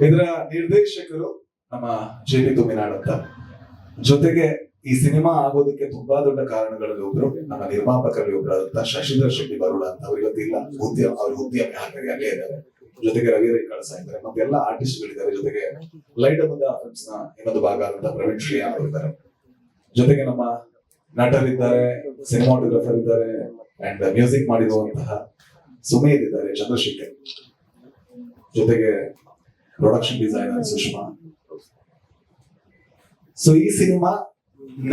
ಇದರ ನಿರ್ದೇಶಕರು ನಮ್ಮ ಜೆ ಪಿ ತುಮಿನಾಡ್ ಜೊತೆಗೆ ಈ ಸಿನಿಮಾ ಆಗೋದಕ್ಕೆ ತುಂಬಾ ದೊಡ್ಡ ಕಾರಣಗಳಲ್ಲಿ ಒಬ್ರು ನಮ್ಮ ನಿರ್ಮಾಪಕರಲ್ಲಿ ಒಬ್ಬರಾದಂತ ಶಶಿಧರ್ ಶೆಟ್ಟಿ ಬರೋಣ ಅಂತ ಇವತ್ತಿಲ್ಲ ಉದ್ಯಮ ಅವ್ರ ಉದ್ಯಮಿ ಹಾಗಾಗಿ ಅಲ್ಲೇ ಇದ್ದಾರೆ. ಜೊತೆಗೆ ರವಿ ರೈ ಕಳಸ ಇದ್ದಾರೆ. ಮತ್ತೆ ಎಲ್ಲ ಆರ್ಟಿಸ್ಟ್ ಗಳಿದ್ದಾರೆ. ಜೊತೆಗೆ ಲೈಟ್ ಬಂದ ನ ಇನ್ನೊಂದು ಭಾಗ ಆದಂತ ಪ್ರವೀಣ್ ಶ್ರೀಯಾ ಅವರಿದ್ದಾರೆ ಜೊತೆಗೆ ನಮ್ಮ ನಟರಿದ್ದಾರೆ ಸಿನಿಮಾಟೋಗ್ರಫರ್ ಇದ್ದಾರೆ ಅಂಡ್ ಮ್ಯೂಸಿಕ್ ಮಾಡಿರುವಂತಹ ಸುಮೇಧ್ ಇದ್ದಾರೆ, ಚಂದ್ರಶೇಖರ್. ಜೊತೆಗೆ ಪ್ರೊಡಕ್ಷನ್ ಡಿಸೈನರ್ ಸುಷ್ಮಾ. ಸೊ ಈ ಸಿನಿಮಾ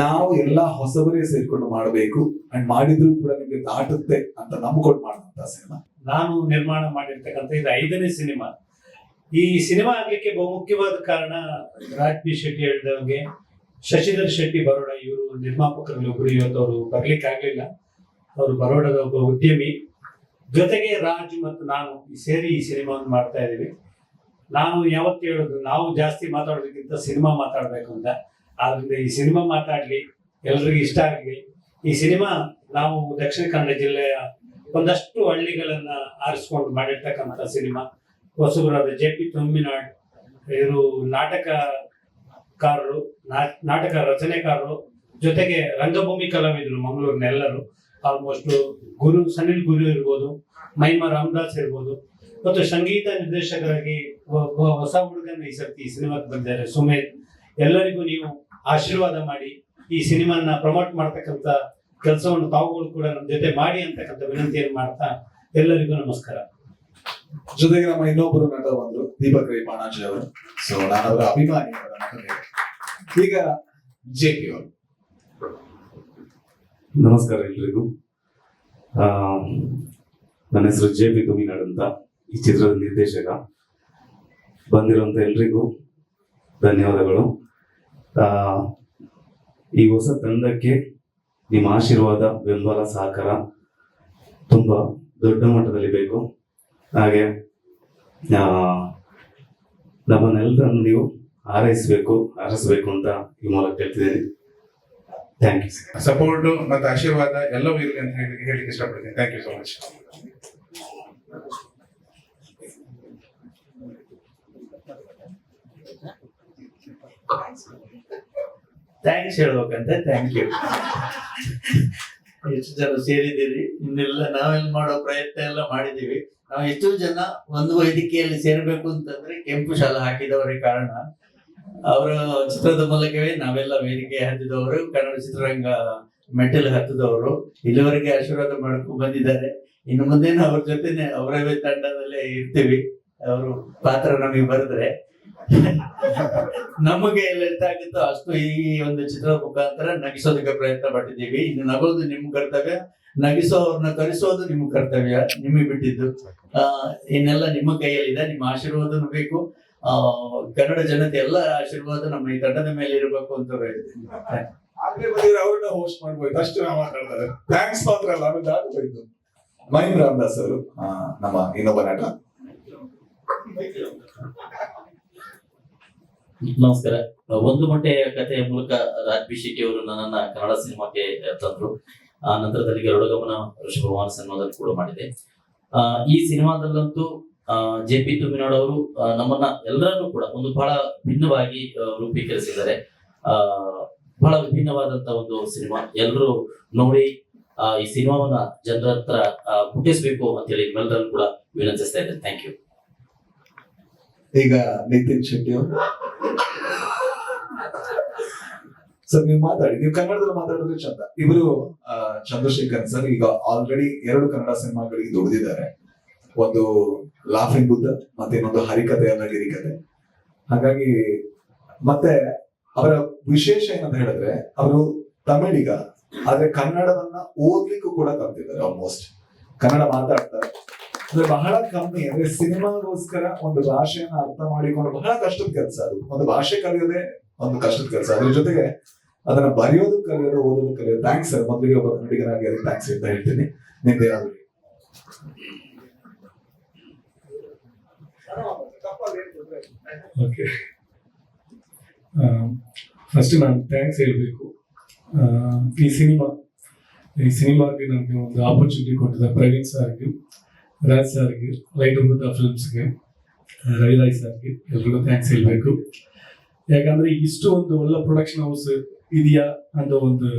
ನಾವು ಎಲ್ಲ ಹೊಸಬರೇ ಸೇರ್ಕೊಂಡು ಮಾಡಬೇಕು ಅಂಡ್ ಮಾಡಿದ್ರು ಕೂಡ ನಿಮ್ಗೆ ದಾಟುತ್ತೆ ಅಂತ ನಂಬ್ಕೊಂಡು ಮಾಡುವಂತ ಸಿನಿಮಾ. ನಾನು ನಿರ್ಮಾಣ ಮಾಡಿರ್ತಕ್ಕಂಥ ಇದು ಐದನೇ ಸಿನಿಮಾ. ಈ ಸಿನಿಮಾ ಆಗ್ಲಿಕ್ಕೆ ಬಹುಮುಖ್ಯವಾದ ಕಾರಣ ರಾಜ್ ಪಿ ಶೆಟ್ಟಿ ಹೇಳಿದವ್ರಿಗೆ ಶಶಿಧರ್ ಶೆಟ್ಟಿ ಬರೋಡ ಇವರು ನಿರ್ಮಾಪಕರಲ್ಲಿ ಒಬ್ರು ಇವತ್ತು ಅವರು ಬರ್ಲಿಕ್ಕೆ ಆಗ್ಲಿಲ್ಲ. ಅವರು ಬರೋಡದ ಒಬ್ಬ ಉದ್ಯಮಿ. ಜೊತೆಗೆ ರಾಜ್ ಮತ್ತು ನಾನು ಸೇರಿ ಈ ಸಿನಿಮಾವನ್ನು ಮಾಡ್ತಾ ಇದ್ದೀವಿ. ನಾನು ಯಾವತ್ತು ಹೇಳೋದು, ನಾವು ಜಾಸ್ತಿ ಮಾತಾಡೋದಕ್ಕಿಂತ ಸಿನಿಮಾ ಮಾತಾಡಬೇಕು ಅಂತ. ಆದ್ರಿಂದ ಈ ಸಿನಿಮಾ ಮಾತಾಡ್ಲಿ, ಎಲ್ರಿಗೂ ಇಷ್ಟ ಆಗಲಿ. ಈ ಸಿನಿಮಾ ನಾವು ದಕ್ಷಿಣ ಕನ್ನಡ ಜಿಲ್ಲೆಯ ಒಂದಷ್ಟು ಹಳ್ಳಿಗಳನ್ನ ಆರಿಸ್ಕೊಂಡು ಮಾಡಿರ್ತಕ್ಕಂಥ ಸಿನಿಮಾ. ಹೊಸಬರಾದ ಜೆ ಪಿ ತುಮ್ಮಿನಾಡ್ ಇವರು ನಾಟಕಕಾರರು ನಾಟಕ ರಚನೆಕಾರರು, ಜೊತೆಗೆ ರಂಗಭೂಮಿ ಕಲಾವಿದರು ಮಂಗಳೂರಿನ ಎಲ್ಲರೂ ಆಲ್ಮೋಸ್ಟ್ ಗುರು, ಸನಿಲ್ ಗುರು ಇರ್ಬೋದು ಮೈಮಾ ರಾಮದಾಸ್ ಇರ್ಬೋದು. ಮತ್ತು ಸಂಗೀತ ನಿರ್ದೇಶಕರಾಗಿ ಒಬ್ಬ ಹೊಸ ಹುಡುಗನ ಈ ಸರ್ತಿ ಈ ಸಿನಿಮಾಕ್ಕೆ ಬಂದಿದ್ದಾರೆ. ಸುಮೇಧ್ ಎಲ್ಲರಿಗೂ ನೀವು ಆಶೀರ್ವಾದ ಮಾಡಿ ಈ ಸಿನಿಮಾನ ಪ್ರಮೋಟ್ ಮಾಡ್ತಕ್ಕಂಥ ಕೆಲಸವನ್ನು ತಾವುಗಳು ಕೂಡ ನಮ್ಮ ಜೊತೆ ಮಾಡಿ ಅಂತಕ್ಕಂಥ ವಿನಂತಿಯನ್ನು ಮಾಡ್ತಾ ಎಲ್ಲರಿಗೂ ನಮಸ್ಕಾರ. ಜೊತೆಗೆ ನಮ್ಮ ಇನ್ನೊಬ್ಬರು ನಟ ಬಂದ್ರು ದೀಪಕ್ ರೈ ಪಾಣಾಜಿ ಅವರು. ಸೊ ನಾನು ಅವರ ಅಭಿಮಾನಿ ಈಗ ಜೆ ಪಿ ಅವರು. ನಮಸ್ಕಾರ ಎಲ್ರಿಗೂ. ಆ, ನನ್ನ ಹೆಸರು ಜೆ ಪಿ ತುಮಿನಾಡ್ ಅಂತ. ಈ ಚಿತ್ರದ ನಿರ್ದೇಶಕ ಬಂದಿರುವಂತ ಎಲ್ರಿಗೂ ಧನ್ಯವಾದಗಳು. ಈ ಹೊಸ ತಂಡಕ್ಕೆ ನಿಮ್ಮ ಆಶೀರ್ವಾದ, ಬೆಂಬಲ, ಸಹಕಾರ ತುಂಬಾ ದೊಡ್ಡ ಮಟ್ಟದಲ್ಲಿ ಬೇಕು. ಹಾಗೆ ನಮ್ಮನ್ನೆಲ್ಲರನ್ನು ನೀವು ಹಾರೈಸಬೇಕು ಹಾರೈಸಬೇಕು ಅಂತ ಈ ಮೂಲಕ ಹೇಳ್ತಿದ್ದೀನಿ. ಥ್ಯಾಂಕ್ ಯು ಸಪೋರ್ಟ್ ಮತ್ತು ಆಶೀರ್ವಾದ ಎಲ್ಲವೂ ಇರಲಿ ಅಂತ ಹೇಳಿ ಹೇಳಿಕ್ಕೆ ಇಷ್ಟಪಡ್ತೀನಿ. Thank you so much thanks ಹೇಳ್ಬೇಕಂತೆ ಥ್ಯಾಂಕ್ ಯು ಎಷ್ಟು ಜನ ಸೇರಿದ್ದೀರಿ? ಇನ್ನೆಲ್ಲ ನಾವೆಲ್ಲ ಮಾಡೋ ಪ್ರಯತ್ನ ಎಲ್ಲ ಮಾಡಿದೀವಿ ನಾವು ಎಷ್ಟು ಜನ ಒಂದು ವೇದಿಕೆಯಲ್ಲಿ ಸೇರ್ಬೇಕು ಅಂತಂದ್ರೆ ಕೆಂಪು ಶಾಲೆ ಹಾಕಿದವರೇ ಕಾರಣ. ಅವರ ಚಿತ್ರದ ಮೂಲಕವೇ ನಾವೆಲ್ಲ ವೇದಿಕೆ ಹತ್ತಿದವರು, ಕನ್ನಡ ಚಿತ್ರರಂಗ ಮೆಟ್ಟಲು ಹತ್ತಿದವರು. ಇಲ್ಲಿವರೆಗೆ ಆಶೀರ್ವಾದ ಮಾಡ್ಕೊಂಡು ಬಂದಿದ್ದಾರೆ. ಇನ್ನು ಮುಂದೇನು ಅವ್ರ ಜೊತೆನೆ, ಅವರವೇ ತಂಡದಲ್ಲೇ ಇರ್ತೀವಿ. ಅವರು ಪಾತ್ರ ನಮಗೆ ಬರೆದ್ರೆ. ನಮಗೆ ಎಲ್ಲ ಆಗಿತ್ತು ಅಷ್ಟು ಈ ಒಂದು ಚಿತ್ರದ ಮುಖಾಂತರ ನಗಿಸೋದಕ್ಕೆ ಪ್ರಯತ್ನ ಪಟ್ಟಿದ್ದೀವಿ. ಇನ್ನು ನಗೋದು ನಿಮ್ ಕರ್ತವ್ಯ, ನಗಿಸೋರ್ನ ಕರೆಸೋದು ನಿಮ್ಮ ಕರ್ತವ್ಯ, ನಿಮಗೆ ಬಿಟ್ಟಿದ್ದು. ಆ, ಇನ್ನೆಲ್ಲ ನಿಮ್ಮ ಕೈಯಲ್ಲಿದೆ, ನಿಮ್ಮ ಆಶೀರ್ವಾದನು ಬೇಕು. ಆ, ಕನ್ನಡ ಜನತೆ ಎಲ್ಲ ಆಶೀರ್ವಾದ ನಮ್ಮ ಈ ತಂಡದ ಮೇಲೆ ಇರಬೇಕು ಅಂತ ಹೇಳ್ತೀನಿ ಮಾತ್ರ ರಾಮದಾಸ್ ಅವರು ನಮ್ಮ ಇನ್ನೊಬ್ಬ ನಟ. ನಮಸ್ಕಾರ. ಒಂದು ಮೊಟ್ಟೆ ಕಥೆಯ ಮೂಲಕ ಶೆಟ್ಟಿ ಅವರು ನನ್ನನ್ನ ಕನ್ನಡ ಸಿನಿಮಾಕ್ಕೆ ತಂದ್ರು. ಆ ನಂತರದಲ್ಲಿ ಗರುಡಗಮನ ಋಷಭವಾನ ಸಿನಿಮಾದಲ್ಲಿ ಕೂಡ ಮಾಡಿದೆ. ಆ, ಈ ಸಿನಿಮಾದಲ್ಲಂತೂ ಜೆ ಪಿ ತುಮಿನಾಡ್ ಅವರು ನಮ್ಮನ್ನ ಎಲ್ಲರನ್ನೂ ಕೂಡ ಒಂದು ಬಹಳ ಭಿನ್ನವಾಗಿ ರೂಪೀಕರಿಸಿದ್ದಾರೆ. ಆ ಬಹಳ ವಿಭಿನ್ನವಾದಂತ ಒಂದು ಸಿನಿಮಾ. ಎಲ್ಲರೂ ನೋಡಿ ಆ, ಈ ಸಿನಿಮಾವನ್ನ ಜನರ ಹತ್ರ ಮುಟ್ಟಿಸ್ಬೇಕು ಅಂತೇಳಿ ನಿಮ್ಮೆಲ್ಲರನ್ನು ಕೂಡ ವಿನಂತಿಸ್ತಾ ಇದ್ದೇನೆ. ಥ್ಯಾಂಕ್ ಯು ಈಗ ನಿತಿನ್ ಶೆಟ್ಟಿ ಅವರು. ಸರ್, ನೀವು ಮಾತಾಡಿ, ನೀವು ಕನ್ನಡದಲ್ಲಿ ಮಾತಾಡಿದ್ರೆ ಚಂದ. ಇವರು ಚಂದ್ರಶೇಖರ್ ಸರ್, ಈಗ ಆಲ್ರೆಡಿ ಎರಡು ಕನ್ನಡ ಸಿನಿಮಾಗಳಿಗೆ ದುಡಿದಿದ್ದಾರೆ. ಒಂದು ಲಾಫಿಂಗ್ ಬುದ್ಧ ಮತ್ತೆ ಇನ್ನೊಂದು ಹರಿಕತೆ ಅಲ್ಲ ಗಿರಿಕತೆ ಹಾಗಾಗಿ ಮತ್ತೆ ಅವರ ವಿಶೇಷ ಏನಂತ ಹೇಳಿದ್ರೆ, ಅವರು ತಮಿಳಿಗ, ಆದ್ರೆ ಕನ್ನಡವನ್ನ ಓದ್ಲಿಕ್ಕೂ ಕೂಡ ಕಲ್ತಿದ್ದಾರೆ ಆಲ್ಮೋಸ್ಟ್ ಕನ್ನಡ ಮಾತಾಡ್ತಾರೆ. ಅಂದ್ರೆ ಬಹಳ ಕಮ್ಮಿ, ಅಂದ್ರೆ ಸಿನಿಮಾಗೋಸ್ಕರ ಒಂದು ಭಾಷೆಯನ್ನ ಅರ್ಥ ಮಾಡಿಕೊಂಡು ಬಹಳ ಕಷ್ಟದ ಕೆಲಸ ಅದು. ಒಂದು ಭಾಷೆ ಕಲಿಯೋದೇ ಒಂದು ಕಷ್ಟದ ಕೆಲಸ. ಅದ್ರ ಜೊತೆಗೆ ಅದನ್ನ ಬರೆಯೋದು ಕಲಿಯೋದು, ಓದೋದು ಕಲಿಯೋದು. Thanks sir. ಮೊದಲಿಗೆ ಒಬ್ಬ ಕನ್ನಡಿಗರಾಗಿ ಅದಕ್ಕೆ ಥ್ಯಾಂಕ್ಸ್ ಅಂತ ಹೇಳ್ತೀನಿ. ನಿಮ್ದು ಯಾವ್ದು? ಓಕೆ ಫಸ್ಟ್ ನಾನು ಥ್ಯಾಂಕ್ಸ್ ಹೇಳಬೇಕು. ಈ ಸಿನಿಮಾ, ಈ ಸಿನಿಮಾಗೆ ನನಗೆ ಒಂದು ಆಪರ್ಚುನಿಟಿ ಕೊಟ್ಟಿದ್ದ ಪ್ರವೀಣ್ ಸರ್ಗೆ ರಾಜ್ ಸಾರ್ಗೆ, ಲೈಟ್ ಬುದ್ಧ ಫಿಲ್ಮ್ಸ್ಗೆ ರವಿರಾಜ್ ಸರ್ಗೆ ಎಲ್ರಿಗೂ ಥ್ಯಾಂಕ್ಸ್ ಹೇಳಬೇಕು. ಯಾಕಂದ್ರೆ ಇಷ್ಟು ಒಂದು ಒಳ್ಳೆ ಪ್ರೊಡಕ್ಷನ್ ಹೌಸ್ ಇದೆಯಾ ಅಂತ ಒಂದು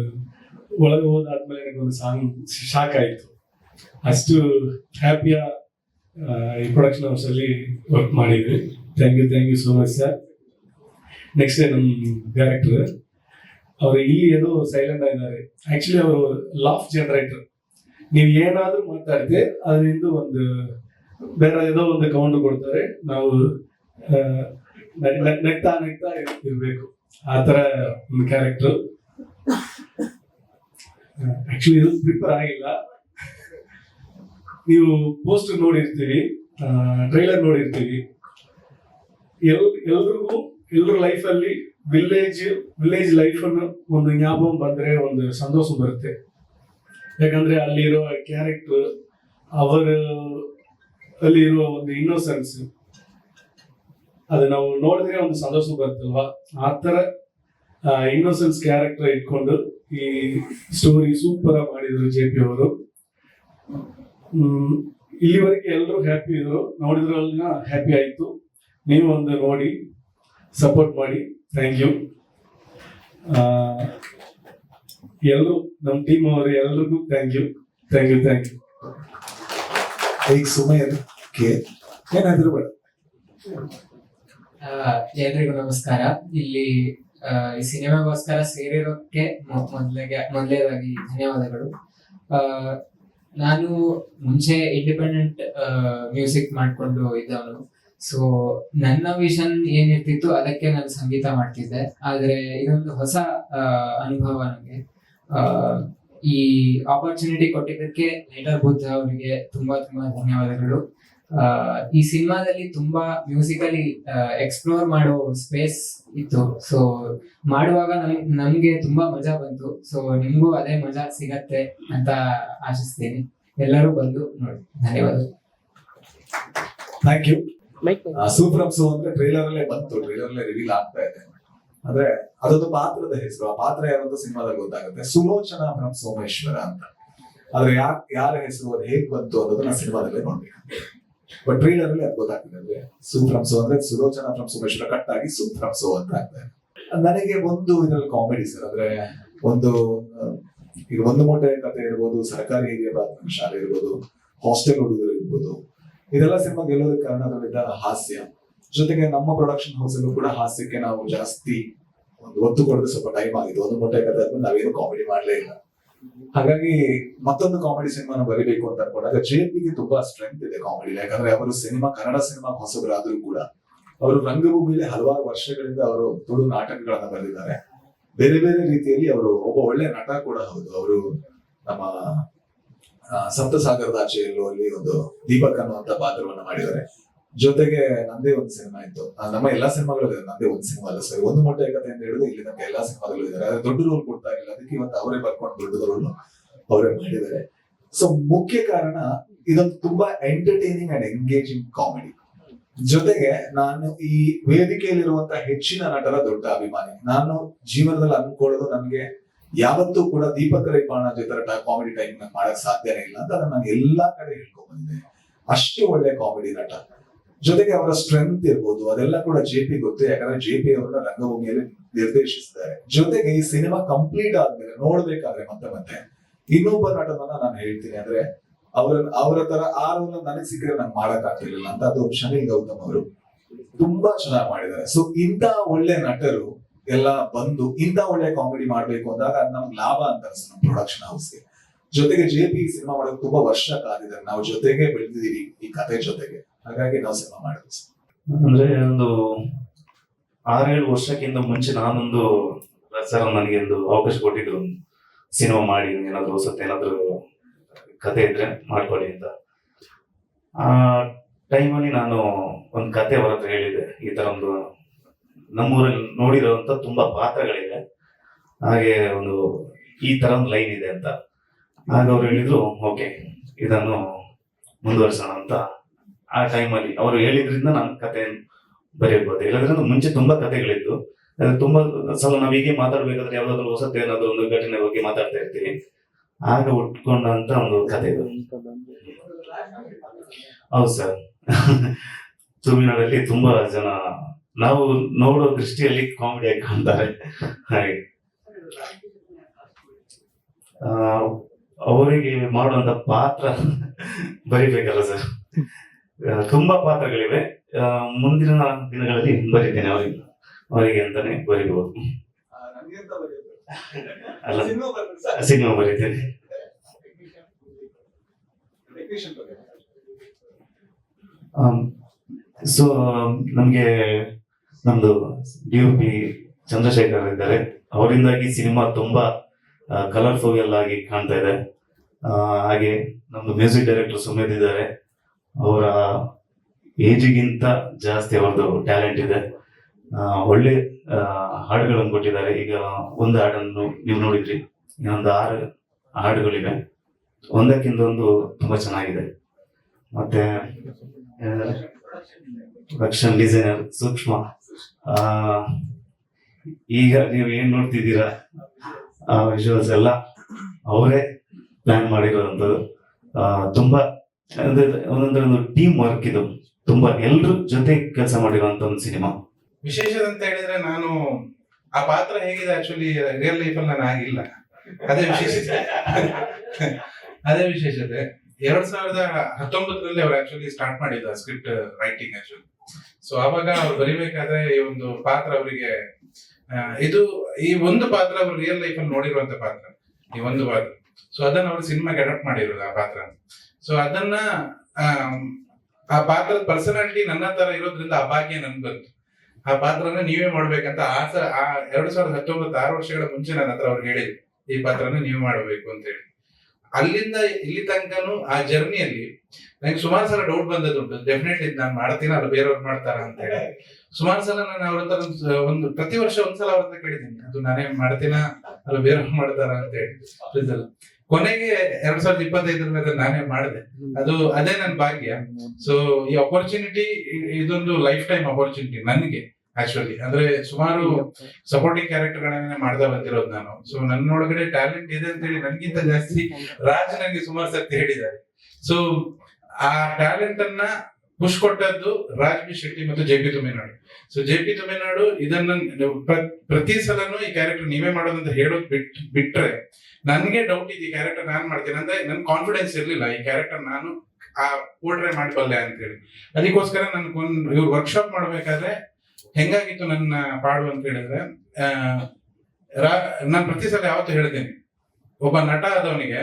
ಒಳಗೆ ಹೋದಾದ್ಮೇಲೆ ನನಗೆ ಒಂದು ಸಾಂಗ್ ಶಾಕ್ ಆಯಿತು. ಅಷ್ಟು ಹ್ಯಾಪಿಯ ಈ ಪ್ರೊಡಕ್ಷನ್ ಹೌಸಲ್ಲಿ ವರ್ಕ್ ಮಾಡಿದ್ವಿ. Thank you thank you so much sir next ನಮ್ಮ ಡೈರೆಕ್ಟರ್ ಅವರು ಇಲ್ಲಿ ಏನೋ ಸೈಲೆಂಟ್ ಆಗಿದ್ದಾರೆ. ಆ್ಯಕ್ಚುಲಿ ಅವರು ಲಾಫ್ ಜನರೇಟರ್ ನೀವು ಏನಾದ್ರೂ ಮಾತಾಡಿದ್ರೆ ಅದರಿಂದ ಒಂದು, ಬೇರೆ ಏನೋ ಒಂದು ಕೌಂಟ್ ಕೊಡ್ತಾರೆ. ನಾವು ನಗ್ತಾ ನಗ್ತಾ ಇರ್ಬೇಕು. ಆ ತರ ಒಂದು ಕ್ಯಾರೆಕ್ಟರ್ ಆಕ್ಚುಲಿ ಇದು ಪ್ರಿಪೇರ್ ಆಗಿಲ್ಲ. ನೀವು ಪೋಸ್ಟ್ ನೋಡಿರ್ತೀವಿ ಟ್ರೈಲರ್ ನೋಡಿರ್ತೀವಿ ಎಲ್, ಎಲ್ರಿಗೂ, ಎಲ್ರ ಲೈಫಲ್ಲಿ ವಿಲೇಜ್ ವಿಲೇಜ್ ಲೈಫ್ ಅನ್ನು ಒಂದು ಜ್ಞಾಪಕ ಬಂದ್ರೆ ಒಂದು ಸಂತೋಷ ಬರುತ್ತೆ. ಯಾಕಂದ್ರೆ ಅಲ್ಲಿರೋ ಕ್ಯಾರೆಕ್ಟರ್ ಅವರ ಅಲ್ಲಿರುವ ಒಂದು ಇನ್ನೋಸೆನ್ಸ್ ಅದು ನಾವು ನೋಡಿದ್ರೆ ಒಂದು ಸಂತೋಷ ಬರ್ತಲ್ವಾ ಆ ತರ ಇನ್ನೋಸೆನ್ಸ್ ಕ್ಯಾರೆಕ್ಟರ್ ಇಟ್ಕೊಂಡು ಈ ಸ್ಟೋರಿ ಸೂಪರ್ ಆಗಿ ಮಾಡಿದ್ರು ಜೆ ಪಿ ಅವರು. ಇಲ್ಲಿವರೆಗೆ ಎಲ್ಲರೂ ಹ್ಯಾಪಿ ಇದ್ರು. ನೋಡಿದ್ರಲ್ಲ ಹ್ಯಾಪಿ ಆಯ್ತು. ನೀವು ಒಂದು ನೋಡಿ ಸಪೋರ್ಟ್ ಮಾಡಿ. ಥ್ಯಾಂಕ್ ಯು ಎಲ್ಲರೂ ನಮ್ಮ ಟೀಮ್ ಅವರು ಎಲ್ರಿಗೂ thank you thank you thank you ಈಗ ಸುಮಯ ಏನಾದ್ರು ಎಲ್ರಿಗೂ ನಮಸ್ಕಾರ. ಇಲ್ಲಿ ಈ ಸಿನಿಮಾಗೋಸ್ಕರ ಸೇರಿರೋಕ್ಕೆ ಮೊದಲಿಗೆ ಮೊದಲೇದಾಗಿ ಮೊದಲನೇದಾಗಿ ಧನ್ಯವಾದಗಳು ನಾನು ಮುಂಚೆ ಇಂಡಿಪೆಂಡೆಂಟ್ ಮ್ಯೂಸಿಕ್ ಮಾಡಿಕೊಂಡು ಇದ್ದವನು. ಸೊ ನನ್ನ ವಿಷನ್ ಏನಿರ್ತಿತ್ತು ಅದಕ್ಕೆ ನಾನು ಸಂಗೀತ ಮಾಡ್ತಿದ್ದೆ. ಆದರೆ ಇದೊಂದು ಹೊಸ ಅನುಭವ ನನಗೆ ಈ ಆಪರ್ಚುನಿಟಿ ಕೊಟ್ಟಿದ್ದಕ್ಕೆ ಲೇಟರ್ ಬುದ್ಧ ಅವರಿಗೆ ತುಂಬಾ ತುಂಬಾ ಧನ್ಯವಾದಗಳು. ಆ, ಈ ಸಿನಿಮಾದಲ್ಲಿ ತುಂಬಾ ಮ್ಯೂಸಿಕಲಿ ಎಕ್ಸ್ಪ್ಲೋರ್ ಮಾಡೋ ಸ್ಪೇಸ್ ಇತ್ತು. ಸೊ ಮಾಡುವಾಗ ನಮ್- ನಮ್ಗೆ ತುಂಬಾ ಮಜಾ ಬಂತು. ಸೊ ನಿಮ್ಗೂ ಅದೇ ಮಜಾ ಸಿಗತ್ತೆ ಅಂತ ಆಶಿಸ್ತೀನಿ. ಎಲ್ಲರೂ ಬಂದು ನೋಡಿ. ಧನ್ಯವಾದ ಥ್ಯಾಂಕ್ ಯು ಸೂಪರ್ ಅಂದ್ರೆ ಟ್ರೈಲರ್ ಅಲ್ಲೇ ಬಂತು. ಟ್ರೈಲರ್ ಅಲ್ಲೇ ರಿವೀಲ್ ಆಗ್ತಾ ಇದೆ. ಅಂದ್ರೆ ಅದೊಂದು ಪಾತ್ರದ ಹೆಸರು. ಆ ಪಾತ್ರ ಯಾರು ಅಂತ ಸಿನಿಮಾದಲ್ಲಿ ಗೊತ್ತಾಗುತ್ತೆ. ಸುಲೋಚನಾ ಫ್ರಮ್ ಸೋಮೇಶ್ವರ ಅಂತ. ಆದ್ರೆ ಯಾರ್, ಯಾರ ಹೆಸರು, ಅದು ಹೇಗ್ ಬಂತು ಅನ್ನೋದನ್ನ ಸಿನಿಮಾದಲ್ಲೇ ನೋಡ್ಬೇಕು. ಬಟ್ ಟ್ರೈಲರ್ ಅಲ್ಲಿ ಅದು ಗೊತ್ತಾಗ್ತದೆ ಅಂದ್ರೆ ಸು ಸೋ ಅಂದ್ರೆ ಸುಲೋಚನಾ ಫ್ರಮ್ ಸೋಮೇಶ್ವರ ಕಟ್ ಆಗಿ ಸು ಸೋ ಅಂತ ಆಗ್ತದೆ. ನನಗೆ ಒಂದು ಇದ್ರಲ್ಲಿ ಕಾಮಿಡಿ ಸರ್ ಅಂದ್ರೆ ಒಂದು ಈಗ ಒಂದು ಮೂಟೆ ಕಥೆ ಇರ್ಬೋದು, ಸರ್ಕಾರಿ ಹಿರಿಯ ಪ್ರಾಥಮಿಕ ಶಾಲೆ ಇರ್ಬೋದು ಹಾಸ್ಟೆಲ್ ಹುಡುಗರು ಇರ್ಬೋದು, ಇದೆಲ್ಲ ಸಿನಿಮಾ ಗೆಲ್ಲೋದಕ್ಕೆ ಕಾರಣದಲ್ಲಿದ್ದ ಹಾಸ್ಯ. ಜೊತೆಗೆ ನಮ್ಮ ಪ್ರೊಡಕ್ಷನ್ ಹೌಸ್ ಅಲ್ಲೂ ಕೂಡ ಹಾಸ್ಯಕ್ಕೆ ನಾವು ಜಾಸ್ತಿ ಒಂದು ಒತ್ತು ಕೊಡೋದು ಸ್ವಲ್ಪ ಟೈಮ್ ಆಗಿದೆ ಒಂದು ಮೊಟ್ಟೆ ಕಥೆ ಆದ್ಮೇಲೆ ನಾವೇನು ಕಾಮಿಡಿ ಮಾಡ್ಲೇ ಇಲ್ಲ. ಹಾಗಾಗಿ ಮತ್ತೊಂದು ಕಾಮಿಡಿ ಸಿನಿಮಾನ ಬರಿಬೇಕು ಅಂತ ಅನ್ಕೊಂಡಾಗ ಜೆಪಿಗೆ ತುಂಬಾ ಸ್ಟ್ರೆಂತ್ ಇದೆ ಕಾಮಿಡಿ ಯಾಕಂದ್ರೆ ಅವರು ಸಿನಿಮಾ ಕನ್ನಡ ಸಿನಿಮಾ ಹೊಸಬರಾದ್ರೂ ಕೂಡ ಅವರು ರಂಗಭೂಮಿಯಲ್ಲಿ ಹಲವಾರು ವರ್ಷಗಳಿಂದ ಅವರು ತುಳು ನಾಟಕಗಳನ್ನ ಬರೆದಿದ್ದಾರೆ. ಬೇರೆ ಬೇರೆ ರೀತಿಯಲ್ಲಿ ಅವರು ಒಬ್ಬ ಒಳ್ಳೆ ನಟ ಕೂಡ ಹೌದು. ಅವರು ನಮ್ಮ ಸಪ್ತಸಾಗರದ ಆಚೆಯಲ್ಲೂ ಅಲ್ಲಿ ಒಂದು ದೀಪಕ್ ಅನ್ನುವಂತ ಪಾತ್ರವನ್ನ ಮಾಡಿದ್ದಾರೆ. ಜೊತೆಗೆ ನಂದೇ ಒಂದು ಸಿನಿಮಾ ಇತ್ತು. ನಮ್ಮ ಎಲ್ಲಾ ಸಿನಿಮಾಗಳು ಇದೆ, ನಂದೇ ಒಂದು ಸಿನಿಮಾ ಅಲ್ಲ. ಸರಿ ಒಂದು ಮೊಟ್ಟೆ ಕಥೆ ಅಂತ ಹೇಳಿದ್ರೆ ಇಲ್ಲಿ ನಮ್ಗೆ ಎಲ್ಲಾ ಸಿನಿಮಾಗಳು ಇದ್ದಾರೆ ಅದೇ ದೊಡ್ಡ ರೋಲ್ ಕೊಡ್ತಾ ಇಲ್ಲ. ಅದಕ್ಕೆ ಇವತ್ತು ಅವರೇ ಬರ್ಕೊಂಡು ದೊಡ್ಡ ರೋಲ್ ಅವರೇ ಮಾಡಿದ್ದಾರೆ. ಸೊ ಮುಖ್ಯ ಕಾರಣ ಇದೊಂದು ತುಂಬಾ ಎಂಟರ್ಟೈನಿಂಗ್ ಅಂಡ್ ಎಂಗೇಜಿಂಗ್ ಕಾಮಿಡಿ ಜೊತೆಗೆ ನಾನು ಈ ವೇದಿಕೆಯಲ್ಲಿರುವಂತಹ ಹೆಚ್ಚಿನ ನಟರ ದೊಡ್ಡ ಅಭಿಮಾನಿ. ನಾನು ಜೀವನದಲ್ಲಿ ಅನ್ಕೊಳ್ಳೋದು ನನಗೆ ಯಾವತ್ತೂ ಕೂಡ ದೀಪಕ್ ರೈಪಾಣ ಜೊತೆ ಕಾಮಿಡಿ ಟೈಮ್ ಮಾಡಕ್ ಸಾಧ್ಯನೇ ಇಲ್ಲ ಅಂತ ನಾನು ಎಲ್ಲಾ ಕಡೆ ಹೇಳ್ಕೊಂಡ್ ಬಂದಿದ್ದೆ ಅಷ್ಟು ಒಳ್ಳೆ ಕಾಮಿಡಿ ನಟ. ಜೊತೆಗೆ ಅವರ ಸ್ಟ್ರೆಂತ್ ಇರ್ಬೋದು. ಅದೆಲ್ಲ ಕೂಡ ಜೆ ಪಿ ಗೊತ್ತು. ಯಾಕಂದ್ರೆ ಜೆ ಪಿ ಅವರನ್ನ ರಂಗಭೂಮಿಯಲ್ಲಿ ನಿರ್ದೇಶಿಸಿದ್ದಾರೆ. ಜೊತೆಗೆ ಈ ಸಿನಿಮಾ ಕಂಪ್ಲೀಟ್ ಆದ್ಮೇಲೆ ನೋಡ್ಬೇಕಾದ್ರೆ ಮತ್ತೆ ಮತ್ತೆ ಇನ್ನೊಬ್ಬ ನಟನನ್ನ ನಾನು ಹೇಳ್ತೀನಿ. ಅಂದ್ರೆ ಅವರ ಅವರ ತರ ಆ ರೋಲ್ ನನಗೆ ಸಿಕ್ಕರೆ ನಂಗೆ ಮಾಡಕ್ ಆಗ್ತಿರ್ಲಿಲ್ಲ ಅಂತ ಅದು ಶನಿ ಗೌತಮ್ ಅವರು ತುಂಬಾ ಚೆನ್ನಾಗಿ ಮಾಡಿದ್ದಾರೆ. ಸೊ ಇಂತ ಒಳ್ಳೆ ನಟರು ಎಲ್ಲ ಬಂದು ಇಂತ ಒಳ್ಳೆ ಕಾಮಿಡಿ ಮಾಡ್ಬೇಕು ಅಂದಾಗ ಅದ್ ನಮ್ಗೆ ಲಾಭ ಅಂತ ಅನ್ಸುತ್ತೆ ನಮ್ಮ ಪ್ರೊಡಕ್ಷನ್ ಹೌಸ್ಗೆ ಜೊತೆಗೆ ಜೆ ಪಿ ಸಿನಿಮಾ ಮಾಡೋಕೆ ತುಂಬಾ ವರ್ಷ ಕಾದಿದ್ದಾರೆ ನಾವು ಜೊತೆಗೆ ಬೆಳೆದಿದ್ದೀವಿ ಈ ಕತೆ ಜೊತೆಗೆ. ಹಾಗಾಗಿ ನಾವು ಸಿನಿಮಾ ಮಾಡಿದ್ವಿ ಅಂದ್ರೆ ಒಂದು ಆರೇಳು ವರ್ಷಕ್ಕಿಂತ ಮುಂಚೆ ನಾನೊಂದು ಸರ್ ನನಗೆ ಒಂದು ಅವಕಾಶ ಕೊಟ್ಟಿದ್ರು. ಸಿನಿಮಾ ಮಾಡಿ, ಏನಾದ್ರು ಹೊಸತ್ ಏನಾದ್ರು ಕತೆ ಇದ್ರೆ ಮಾಡ್ಕೊಳ್ಳಿ ಅಂತ. ಆ ಟೈಮಲ್ಲಿ ನಾನು ಒಂದು ಕತೆ ಅವರ ಹತ್ರ ಹೇಳಿದ್ದೆ. ಈ ತರ ಒಂದು ನಮ್ಮೂರಲ್ಲಿ ನೋಡಿರುವಂತ ತುಂಬಾ ಪಾತ್ರಗಳಿದೆ. ಹಾಗೆ ಒಂದು ಈ ತರ ಒಂದು ಲೈನ್ ಇದೆ ಅಂತ. ಆಗ ಅವ್ರು ಹೇಳಿದ್ರು, ಓಕೆ, ಇದನ್ನು ಮುಂದುವರಿಸೋಣ ಅಂತ ಆ ಟೈಮಲ್ಲಿ ಅವರು ಹೇಳಿದ್ರಿಂದ ನಾನು ಕತೆ ಬರೆಯಬಹುದು ಇಲ್ಲದ್ರೆ ಮುಂಚೆ ತುಂಬಾ ಕತೆಗಳಿದ್ದು ತುಂಬಾ ಸಲ ನಾವು ಹೀಗೆ ಮಾತಾಡ್ಬೇಕಾದ್ರೆ ಯಾವ್ದಾದ್ರು ಹೊಸತ್ತು ಏನಾದ್ರು ಒಂದು ಘಟನೆ ಬಗ್ಗೆ ಮಾತಾಡ್ತಾ ಇರ್ತೀವಿ. ಆಗ ಉಟ್ಕೊಂಡಂತ ಒಂದು ಕತೆ ಇದು. ಹೌದು ಸರ್ ತುಮಿನಾಡಲ್ಲಿ ತುಂಬಾ ಜನ ನಾವು ನೋಡೋ ದೃಷ್ಟಿಯಲ್ಲಿ ಕಾಮಿಡಿ ಕಾಣ್ತಾರೆ. ಹಾಗೆ. ಅವರಿಗೆ ಮಾಡುವಂತ ಪಾತ್ರ ಬರಿಬೇಕಲ್ಲ ಸರ್ ತುಂಬಾ ಪಾತ್ರಗಳಿವೆ. ಮುಂದಿನ ದಿನಗಳಲ್ಲಿ ಬರಿತೇನೆ ಅವರಿಗೆ. ಅವರಿಗೆ ಅಂತಾನೆ ಬರಿಬಹುದು ಅಲ್ಲ ಸಿನಿಮಾ ಬರೀತೇನೆ. ಸೊ ನಮ್ಗೆ ನಮ್ದು ಡಿ ಯು ಪಿ ಚಂದ್ರಶೇಖರ್ ಇದ್ದಾರೆ. ಅವರಿಂದಾಗಿ ಸಿನಿಮಾ ತುಂಬಾ ಕಲರ್ಫುಲ್ ಎಲ್ಲ ಆಗಿ ಕಾಣ್ತಾ ಇದೆ. ಹಾಗೆ ನಮ್ದು ಮ್ಯೂಸಿಕ್ ಡೈರೆಕ್ಟರ್ ಸುಮೇಧ್ ಇದ್ದಾರೆ. ಅವರ ಏಜಿಗಿಂತ ಜಾಸ್ತಿ ಅವ್ರದ್ದು ಟ್ಯಾಲೆಂಟ್ ಇದೆ. ಒಳ್ಳೆ ಹಾಡುಗಳನ್ನು ಕೊಟ್ಟಿದ್ದಾರೆ. ಈಗ ಒಂದು ಹಾಡನ್ನು ನೀವು ನೋಡಿದ್ರಿ. ಇನ್ನೊಂದು ಆರು ಹಾಡುಗಳಿವೆ. ಒಂದಕ್ಕಿಂತ ಒಂದು ತುಂಬಾ ಚೆನ್ನಾಗಿದೆ. ಮತ್ತೆ ಪ್ರೊಡಕ್ಷನ್ ಡಿಸೈನರ್ ಸೂಕ್ಷ್ಮ. ಈಗ ನೀವು ಏನ್ ನೋಡ್ತಿದ್ದೀರಾ? ವಿಜುವಲ್ಸ್ ಎಲ್ಲ ಅವರೇ ಪ್ಲಾನ್ ಮಾಡಿರುವಂಥದ್ದು. ಆ, ತುಂಬಾ ಒಂದೊಂದು ಒಂದು ಟೀಮ್ ವರ್ಕ್ ಇದು. ತುಂಬಾ ಎಲ್ರ ಜೊತೆ ಕೆಲಸ ಮಾಡಿರುವಂತ ಒಂದು ಸಿನಿಮಾ. ವಿಶೇಷದ ಅಂತ ಹೇಳಿದ್ರೆ ನಾನು ಆ ಪಾತ್ರ ಹೇಗಿದೆ ಆಕ್ಚುಲಿ ರಿಯಲ್ ಲೈಫ್ ಅಲ್ಲಿ ನಾನು ಆಗಿಲ್ಲ. ಅದೇ ವಿಶೇಷತೆ. ಅದೇ ವಿಶೇಷತೆ. ಎರಡ್ ಸಾವಿರದ ಹತ್ತೊಂಬತ್ತರಲ್ಲಿ ಅವ್ರು ಆಕ್ಚುಲಿ ಸ್ಟಾರ್ಟ್ ಮಾಡಿದ್ದು ಸ್ಕ್ರಿಪ್ಟ್ ರೈಟಿಂಗ್ ಆಕ್ಚುಲಿ ಸೊ ಅವಾಗ ಅವ್ರು ಬರಿಬೇಕಾದ್ರೆ ಈ ಒಂದು ಪಾತ್ರ ಅವರಿಗೆ ಇದು ಈ ಒಂದು ಪಾತ್ರ ಅವರು ರಿಯಲ್ ಲೈಫ್ ಅಲ್ಲಿ ನೋಡಿರುವಂತ ಪಾತ್ರ. ಈ ಒಂದು ಪಾತ್ರ. ಸೊ ಅದನ್ನ ಅವರು ಸಿನಿಮಾಗೆ ಅಡಾಪ್ಟ್ ಮಾಡಿರೋದು ಆ ಪಾತ್ರ. ಸೊ ಅದನ್ನ ಆ ಪಾತ್ರದ ಪರ್ಸನಾಲಿಟಿ ನನ್ನ ತರ ಇರೋದ್ರಿಂದ ಆ ಭಾಗ್ಯ ನನ್ಗೆ ಬಂತು. ಆ ಪಾತ್ರನ ನೀವೇ ಮಾಡ್ಬೇಕಂತ ಆ ಆ ಎರಡ್ ಸಾವಿರದ ಹತ್ತೊಂಬತ್ತು ಆರು ವರ್ಷಗಳ ಮುಂಚೆ ನನ್ನ ಹತ್ರ ಅವ್ರಿಗೆ ಹೇಳಿದ್ರು. ಈ ಪಾತ್ರನ ನೀವು ಮಾಡಬೇಕು ಅಂತ ಹೇಳಿ. ಅಲ್ಲಿಂದ, ಇಲ್ಲಿ ತನಕನು ಆ ಜರ್ನಿಯಲ್ಲಿ ನಂಗೆ ಸುಮಾರು ಸಲ ಡೌಟ್ ಬಂದದುಂಟು ಡೆಫಿನೆಟ್ಲಿ ನಾನು ಮಾಡ್ತೀನ ಅಲ್ಲ ಬೇರೆಯವ್ರು ಮಾಡ್ತಾರ ಅಂತ ಹೇಳಿ. ಸುಮಾರು ಸಲ ನಾನು ಅವ್ರ ಹತ್ರ ಒಂದು ಪ್ರತಿ ವರ್ಷ ಒಂದ್ಸಲ ಅವ್ರ ಹತ್ರ ಕೇಳಿದ್ದೀನಿ. ಅದು ನಾನೇ ಮಾಡ್ತೀನ, ಅದು ಬೇರೆಯವ್ರು ಮಾಡ್ತಾರ ಅಂತ ಹೇಳಿ. ಕೊನೆಗೆ ಎರಡ್ ಸಾವಿರದ ಇಪ್ಪತ್ತೈದರಲ್ಲಿ ಅದನ್ನ ನಾನೇ ಮಾಡಿದೆ. ಅದು ಅದೇ ನನ್ನ ಭಾಗ್ಯ. ಸೊ ಈ ಅಪರ್ಚುನಿಟಿ ಇದೊಂದು ಲೈಫ್ ಟೈಮ್ ಅಪರ್ಚುನಿಟಿ ನನಗೆ ಆಕ್ಚುಲಿ ಅಂದ್ರೆ ಸುಮಾರು ಸಪೋರ್ಟಿಂಗ್ ಕ್ಯಾರೆಕ್ಟರ್ಗಳನ್ನೇ ಮಾಡ್ತಾ ಬಂದಿರೋದು ನಾನು. ಸೊ ನನ್ನೊಳಗಡೆ ಟ್ಯಾಲೆಂಟ್ ಇದೆ ಅಂತ ಹೇಳಿ ನನ್ಗಿಂತ ಜಾಸ್ತಿ ರಾಜ್ ನನಗೆ ಸುಮಾರು ಸರ್ತಿ ಹೇಳಿದ್ದಾರೆ. ಸೊ ಆ ಟ್ಯಾಲೆಂಟ್ ಅನ್ನ ಪುಷ್ ಕೊಟ್ಟದ್ದು ರಾಜ್ ಬಿ ಶೆಟ್ಟಿ ಮತ್ತು J P Thuminad. So J P Thuminad ಇದನ್ನ ಪ್ರ- ಪ್ರತಿ ಸಲನು ಈ ಕ್ಯಾರೆಕ್ಟರ್ ನೀವೇ ಮಾಡೋದಂತ ಹೇಳೋದು ಬಿಟ್, ಬಿಟ್ರೆ ನನ್ಗೆ ಡೌಟ್ ಇದೆ ಈ ಕ್ಯಾರೆಕ್ಟರ್ ನಾನ್ ಮಾಡ್ತೀನಿ. ಅಂದ್ರೆ ನನ್ ಕಾನ್ಫಿಡೆನ್ಸ್ ಇರ್ಲಿಲ್ಲ, ಈ ಕ್ಯಾರೆಕ್ಟರ್ ನಾನು ಆ ಪೋರ್ಟ್ರೇ ಮಾಡಬಲ್ಲೆ ಅಂತ ಹೇಳಿ ಅದಕ್ಕೋಸ್ಕರ ನನ್ ಇವ್ರು ವರ್ಕ್ಶಾಪ್ ಮಾಡ್ಬೇಕಾದ್ರೆ ಹೆಂಗಾಗಿತ್ತು ನನ್ನ ಪಾಡು ಅಂತ ಹೇಳಿದ್ರೆ ನಾನು ಪ್ರತಿ ಸಲ ಯಾವತ್ತು ಹೇಳ್ತೀನಿ. ಒಬ್ಬ ನಟ ಆದವನಿಗೆ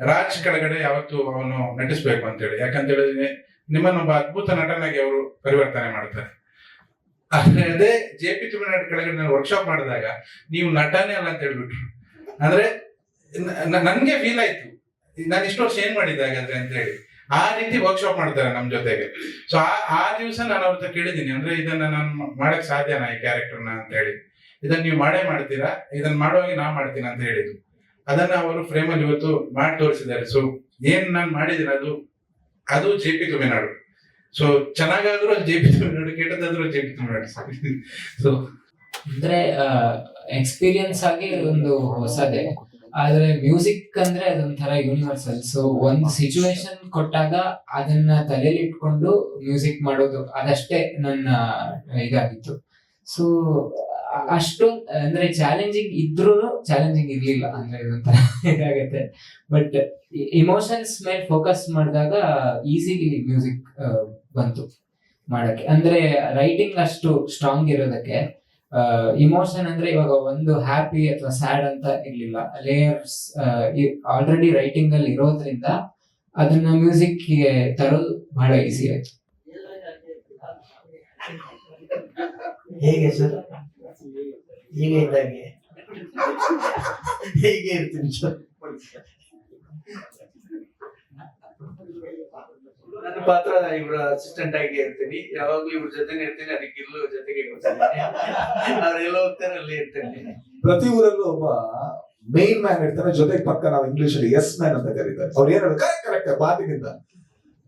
ರಾಜ್ ಕೆಳಗಡೆ ಯಾವತ್ತು ಅವನು ನಟಿಸ್ಬೇಕು ಅಂತ ಹೇಳಿ ಯಾಕಂತ ಹೇಳಿದ್ರೆ ನಿಮ್ಮನ್ನ ಒಬ್ಬ ಅದ್ಭುತ ನಟನಾಗಿ ಅವರು ಪರಿವರ್ತನೆ ಮಾಡ್ತಾರೆ. ಅದೇ ಜೆ ಪಿ ತುಮಿನಾಡ್ ಕೆಳಗಡೆ ನಾನು ವರ್ಕ್ಶಾಪ್ ಮಾಡಿದಾಗ ನೀವು ನಟನೆ ಅಲ್ಲ ಅಂತ ಹೇಳ್ಬಿಟ್ರು. ಅಂದ್ರೆ ನನ್ಗೆ ಫೀಲ್ ಆಯ್ತು. ನಾನು ಇಷ್ಟು ವರ್ಷ ಏನ್ ಮಾಡಿದ್ದೆ ಹಾಗಾದ್ರೆ ಅಂತ ಹೇಳಿ. ಆ ರೀತಿ ವರ್ಕ್ಶಾಪ್ ಮಾಡ್ತಾರೆ ನಮ್ಮ ಜೊತೆಗೆ. ಸೊ ಆ ಆ ದಿವಸ ನಾನು ಅವ್ರ ಹತ್ರ ಕೇಳಿದ್ದೀನಿ. ಅಂದ್ರೆ ಇದನ್ನ ನಾನು ಮಾಡಕ್ ಸಾಧ್ಯನಾ ಈ ಕ್ಯಾರೆಕ್ಟರ್ನ ಅಂತ ಹೇಳಿ. ಇದನ್ನ ನೀವು ಮಾಡೇ ಮಾಡ್ತೀರಾ? ಇದನ್ನ ಮಾಡುವಾಗ ನಾ ಮಾಡ್ತೀನಿ ಅಂತ ಹೇಳಿದ್ರು ಅದನ್ನ ಅವರು ಫ್ರೇಮಲ್ಲಿ ಇವತ್ತು ಮಾಡಿ ತೋರಿಸಿದ್ದಾರೆ. ಸೊ ಏನ್ ನಾನು ಮಾಡಿದ್ದೀನಿ ಅದು? ಅದು ಜೆ ಪಿ ತುಮಿನಾಡು ಸೊ ಚೆನ್ನಾಗಾದ್ರೂ ಜೆ ಪಿ ತುಮಿನಾಡು ಕೆಟ್ಟದಾದ್ರೂ ಜೆ ಪಿ ತುಮಿನಾಡು ಸೊ ಅಂದ್ರೆ ಎಕ್ಸ್ಪೀರಿಯನ್ಸ್ ಆಗಿ ಒಂದು ಹೊಸದೇ. ಆದ್ರೆ ಮ್ಯೂಸಿಕ್ ಅಂದ್ರೆ ಅದೊಂಥರ ಯೂನಿವರ್ಸಲ್ ಸೊ ಒಂದ್ ಸಿಚುವೇಶನ್ ಕೊಟ್ಟಾಗ ಅದನ್ನ ತಲೆಯಲ್ಲಿ ಇಟ್ಕೊಂಡು ಮ್ಯೂಸಿಕ್ ಮಾಡೋದು ಅದಷ್ಟೇ ನನ್ನ ಇದಾಗಿತ್ತು. ಸೊ ಅಷ್ಟು ಅಂದ್ರೆ ಚಾಲೆಂಜಿಂಗ್ ಇದ್ರೂ ಚಾಲೆಂಜಿಂಗ್ ಇರ್ಲಿಲ್ಲ ಅಂದ್ರೆ ಇದೊಂಥರ ಇದಾಗತ್ತೆ. ಬಟ್ ಇಮೋಷನ್ಸ್ ಮೇಲೆ ಫೋಕಸ್ ಮಾಡಿದಾಗ ಈಸಿಲಿ ಮ್ಯೂಸಿಕ್ ಬಂತು ಮಾಡಕ್ಕೆ. ಅಂದ್ರೆ ರೈಟಿಂಗ್ ಅಷ್ಟು ಸ್ಟ್ರಾಂಗ್ ಇರೋದಕ್ಕೆ ಇಮೋಷನ್ ಅಂದ್ರೆ ಇವಾಗ ಒಂದು ಹ್ಯಾಪಿ ಅಥವಾ ಸ್ಯಾಡ್ ಅಂತ ಇರ್ಲಿಲ್ಲ. ಲೇಯರ್ಸ್ ಆಲ್ರೆಡಿ ರೈಟಿಂಗ್ ಅಲ್ಲಿ ಇರೋದ್ರಿಂದ ಅದನ್ನ ಮ್ಯೂಸಿಕ್ಗೆ ತರೋದು ಬಹಳ ಈಸಿ ಆಯ್ತು. ಹೇಗೆ ಸರ್? ಹೀಗೆ ಇದ್ದಂಗೆ. ಹೀಗೆ ಇರ್ತೀನಿ ನನ್ನ ಪಾತ್ರ ಇವ್ರ ಅಸಿಸ್ಟೆಂಟ್ ಆಗಿ ಇರ್ತೀನಿ. ಯಾವಾಗ್ಲೂ ಇವ್ರ ಜೊತೆನೆ ಇರ್ತೀನಿ. ಅದಕ್ಕೆ ಇಲ್ಲೂ ಜೊತೆಗೆ ಅವ್ರೆಲ್ಲ ಹೋಗ್ತಾರೆ ಅಲ್ಲೇ ಇರ್ತೀನಿ. ಪ್ರತಿ ಊರಲ್ಲೂ ಒಬ್ಬ ಮೇನ್ ಮ್ಯಾನ್ ಇರ್ತಾನೆ. ಜೊತೆಗೆ ಪಕ್ಕ ನಾವು ಇಂಗ್ಲಿಷ್ ಅಲ್ಲಿ ಎಸ್ ಮ್ಯಾನ್ ಅಂತ ಕರೀತಾರೆ. ಅವ್ರು ಏನ್ ಕರೆಕ್ಟ್ ಕರೆಕ್ಟ್ ಮಾತಿಗಿಂತ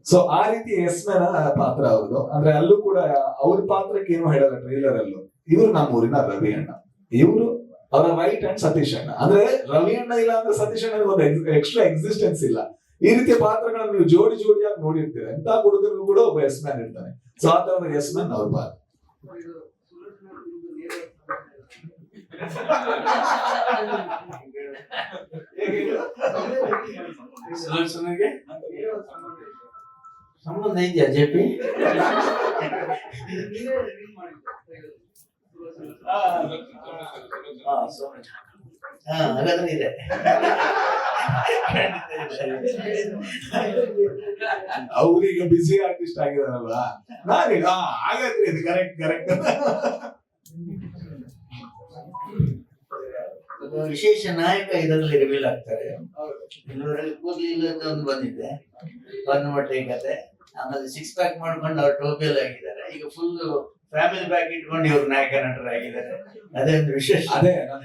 ಸೊ ಆ ರೀತಿ ಎಸ್ ಮ್ಯಾನ್ ಪಾತ್ರ ಅವ್ರದ್ದು. ಅಂದ್ರೆ ಅಲ್ಲೂ ಕೂಡ ಅವ್ರ ಪಾತ್ರಕ್ಕೆ ಏನು ಹೇಳಲ್ಲ ಟ್ರೈಲರ್ ಅಲ್ಲೂ. ಇವ್ರು ನಮ್ಮೂರಿನ ರವಿ ಅಣ್ಣ. ಇವರು ಅವರ ರೈಟ್ ಅಂಡ್ ಸತೀಶ್ ಅಣ್ಣ. ಅಂದ್ರೆ ರವಿ ಅಣ್ಣ ಇಲ್ಲ ಅಂದ್ರೆ ಸತೀಶ್ ಅಣ್ಣ ಒಂದು ಎಕ್ಸ್ಟ್ರಾ ಎಕ್ಸಿಸ್ಟೆನ್ಸ್ ಇಲ್ಲ. ಈ ರೀತಿಯ ಪಾತ್ರಗಳನ್ನ ನೀವು ಜೋಡಿ ಜೋಡಿಯಾಗಿ ನೋಡಿರ್ತೀರ. ಎಂತ ಹುಡುಗರು ಕೂಡ ಒಬ್ಬ ಎಸ್ ಮ್ಯಾನ್ ಇರ್ತಾನೆ. ಸೊ ಆ ತರದ ಎಸ್ ಮ್ಯಾನ್ ಅವ್ರ ಪಾತ್ರ. ಸಂಬಂಧ ಇದೆಯಾ ಜೆ ಪಿ? ಹಾಗಾದ್ರೆ ಇದೆ. ಅವ್ರೀಗ ಬಿಸಿ ಆರ್ಟಿಸ್ಟ್ ಆಗಿದಾರಲ್ಲ ನಾನೀಗ ಹಾಗಾದ್ರೆ ಇದು ಕರೆಕ್ಟ್ ಕರೆಕ್ಟ್ ವಿಶೇಷ ನಾಯಕ ಇದರಲ್ಲಿ ರಿವೀಲ್ ಆಗ್ತಾರೆ. ಕೂದಲಿಲ್ಲ ಇಲ್ಲದ ಒಂದು ಬಂದಿದೆ. ಒಂದು ಮಟ್ಟಿಗೆ ಕತೆ. ಆಮೇಲೆ ಸಿಕ್ಸ್ ಪ್ಯಾಕ್ ಮಾಡ್ಕೊಂಡು ಅವ್ರು ಟೋಪಿಯಲ್ಲಿ ಆಗಿದ್ದಾರೆ ಈಗ ಫುಲ್ ಫ್ಯಾಮಿಲಿ ಬ್ಯಾಗ್ ಇಟ್ಕೊಂಡು ಇವ್ರು ನಾಯಕ ನಟರಾಗಿದ್ದಾರೆ ಅದೇ ಒಂದು ವಿಶೇಷ. ಅದೇ.